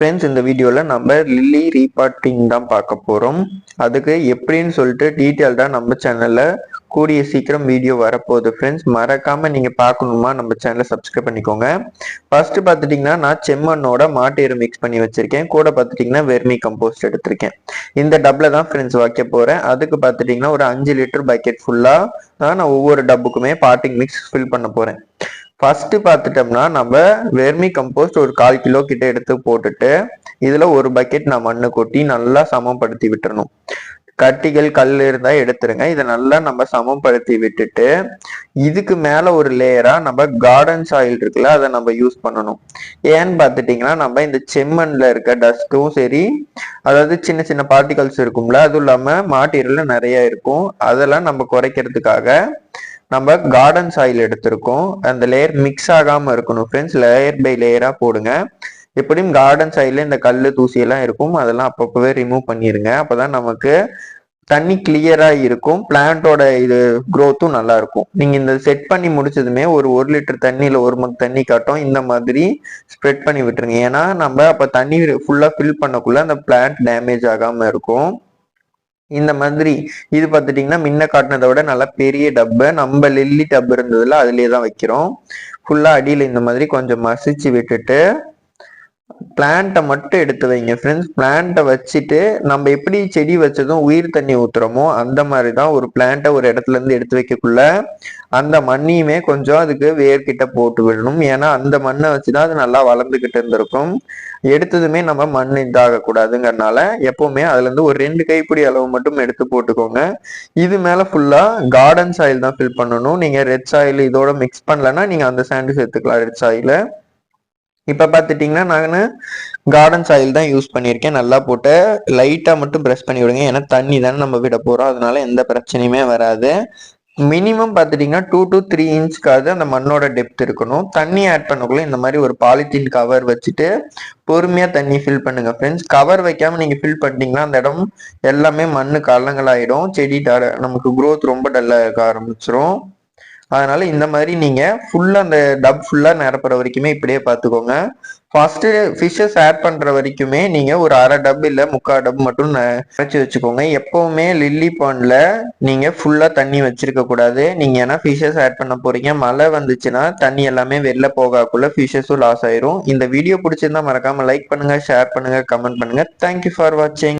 Friends இந்த வீடியோவில் நம்ம லில்லி ரீபார்ட்டிங் தான் பார்க்க போகிறோம் அதுக்கு எப்படின்னு சொல்லிட்டு டீட்டெயில்டாக நம்ம சேனலில் கூடிய சீக்கிரம் வீடியோ வரப்போகுது ஃப்ரெண்ட்ஸ் மறக்காமல் நீங்கள் பார்க்கணுமா நம்ம சேனலை சப்ஸ்கிரைப் பண்ணிக்கோங்க. ஃபர்ஸ்ட் பார்த்துட்டிங்கன்னா நான் செம்மண்ணோட மாட்டு எரு மிக்ஸ் பண்ணி வச்சுருக்கேன். கூட பார்த்துட்டிங்கன்னா வெர்மி கம்போஸ்ட் எடுத்திருக்கேன். இந்த டப்பில் தான் ஃப்ரெண்ட்ஸ் வைக்க போகிறேன் அதுக்கு பார்த்துட்டிங்கன்னா ஒரு அஞ்சு லிட்டர் பக்கெட் ஃபுல்லாக தான் நான் ஒவ்வொரு டப்புக்குமே பாட்டிங் மிக்ஸ் ஃபில் பண்ண போகிறேன் ஃபர்ஸ்ட் பார்த்துட்டோம்னா நம்ம வெர்மி கம்போஸ்ட் ஒரு கால் கிலோ கிட்ட எடுத்து போட்டுட்டு இதுல ஒரு பக்கெட் நான் மண்ணு கொட்டி நல்லா சமப்படுத்தி விட்டுறணும். கட்டிகள் கல் இருந்தா எடுத்துருங்க. இதை நல்லா நம்ம சமப்படுத்தி விட்டுட்டு இதுக்கு மேல ஒரு லேயரா நம்ம கார்டன் சாயில் இருக்குல்ல அதை நம்ம யூஸ் பண்ணணும். ஏன்னு பார்த்துட்டீங்கன்னா நம்ம இந்த செம்மண்ல இருக்க டஸ்ட்டும் சரி அதாவது சின்ன சின்ன பார்ட்டிகல்ஸ் இருக்கும்ல அதுவும் இல்லாம மாட்டீரியல் நிறைய இருக்கும். அதெல்லாம் நம்ம குறைக்கிறதுக்காக நம்ம கார்டன் சாயில் எடுத்திருக்கோம். அந்த லேயர் மிக்ஸ் ஆகாம இருக்கணும் ஃப்ரெண்ட்ஸ் லேயர் பை லேயரா போடுங்க. எப்படியும் கார்டன் சைடில் இந்த கல் தூசி எல்லாம் இருக்கும். அதெல்லாம் அப்பப்பவே ரிமூவ் பண்ணிருங்க. அப்பதான் நமக்கு தண்ணி கிளியரா இருக்கும். பிளான்ட்டோட இது க்ரோத்தும் நல்லா இருக்கும். நீங்க இந்த செட் பண்ணி முடிச்சதுமே ஒரு ஒரு லிட்டர் தண்ணியில ஒரு மக் தண்ணி காட்டும். இந்த மாதிரி ஸ்ப்ரெட் பண்ணி விட்டுருங்க. ஏன்னா நம்ம அப்ப தண்ணி ஃபுல்லா ஃபில் பண்ணக்குள்ள அந்த பிளான்ட் டேமேஜ் ஆகாம இருக்கும். இந்த மாதிரி இது பார்த்துட்டிங்கன்னா முன்ன காட்டினதை விட நல்லா பெரிய டப்பை. நம்ம லில்லி டப் இருந்ததுல அதுலேயே தான் வைக்கிறோம். ஃபுல்லாக அடியில் இந்த மாதிரி கொஞ்சம் மசிச்சு விட்டுட்டு பிளான்ட்டை மட்டும் எடுத்து வைங்க ஃப்ரெண்ட்ஸ் பிளான்ட்டை வச்சுட்டு நம்ம எப்படி செடி வச்சதும் உயிர் தண்ணி ஊற்றுறோமோ அந்த மாதிரி தான் ஒரு பிளான்ட்டை ஒரு இடத்துல இருந்து எடுத்து வைக்கக்குள்ள அந்த மண்ணையுமே கொஞ்சம் அதுக்கு வேர்கிட்ட போட்டு விடணும். ஏன்னா அந்த மண்ணை வச்சு தான் அது நல்லா வளர்ந்துக்கிட்டு இருந்திருக்கும். எடுத்ததுமே நம்ம மண் இதாக எப்பவுமே அதுலேருந்து ஒரு ரெண்டு கைப்பிடி அளவு மட்டும் எடுத்து போட்டுக்கோங்க. இது மேலே ஃபுல்லாக கார்டன் சாயில் தான் ஃபில் பண்ணணும். நீங்கள் ரெட் சாயில் இதோட மிக்ஸ் பண்ணலன்னா நீங்கள் அந்த சாண்டு சேர்த்துக்கலாம் ரெட் சாயிலை இப்போ பார்த்துட்டிங்கன்னா நான் கார்டன் சாயில் தான் யூஸ் பண்ணியிருக்கேன். நல்லா போட்டு லைட்டாக மட்டும் ப்ரெஷ் பண்ணி விடுங்க. ஏன்னா தண்ணி தானே நம்ம விட போகிறோம் அதனால எந்த பிரச்சனையுமே வராது. மினிமம் பார்த்துட்டிங்கன்னா டூ டு த்ரீ இன்ச்க்காவது அந்த மண்ணோட டெப்த் இருக்கணும். தண்ணி ஆட் பண்ணக்குள்ள இந்த மாதிரி ஒரு பாலித்தீன் கவர் வச்சுட்டு பொறுமையாக தண்ணி ஃபில் பண்ணுங்க ஃப்ரெண்ட்ஸ் கவர் வைக்காமல் நீங்கள் ஃபில் பண்ணிட்டீங்கன்னா அந்த இடம் எல்லாமே மண்ணு கலங்களாயிடும். செடி நமக்கு க்ரோத் ரொம்ப டல்லாக இருக்க ஆரம்பிச்சிரும். அதனால இந்த மாதிரி நீங்க ஃபுல்லா அந்த டப் ஃபுல்லா நிரப்புற வரைக்குமே இப்படியே பார்த்துக்கோங்க ஃபர்ஸ்ட் ஃபிஷ்ஷஸ் ஆட் பண்ற வரைக்குமே நீங்க ஒரு அரை டப் இல்ல முக்கால் டப் மட்டும் நினைச்சு வச்சுக்கோங்க. எப்பவுமே லில்லி பாண்ட்ல நீங்க ஃபுல்லா தண்ணி வச்சிருக்க கூடாது. நீங்க ஏன்னா ஃபிஷ்ஷஸ் ஆட் பண்ண போறீங்க? மழை வந்துச்சுன்னா தண்ணி எல்லாமே வெளில போகாக்குள்ள ஃபிஷ்ஷஸும் லாஸ் ஆயிரும். இந்த வீடியோ பிடிச்சிருந்தா மறக்காம லைக் பண்ணுங்க ஷேர் பண்ணுங்க கமெண்ட் பண்ணுங்க. தேங்க்யூ ஃபார் வாட்சிங்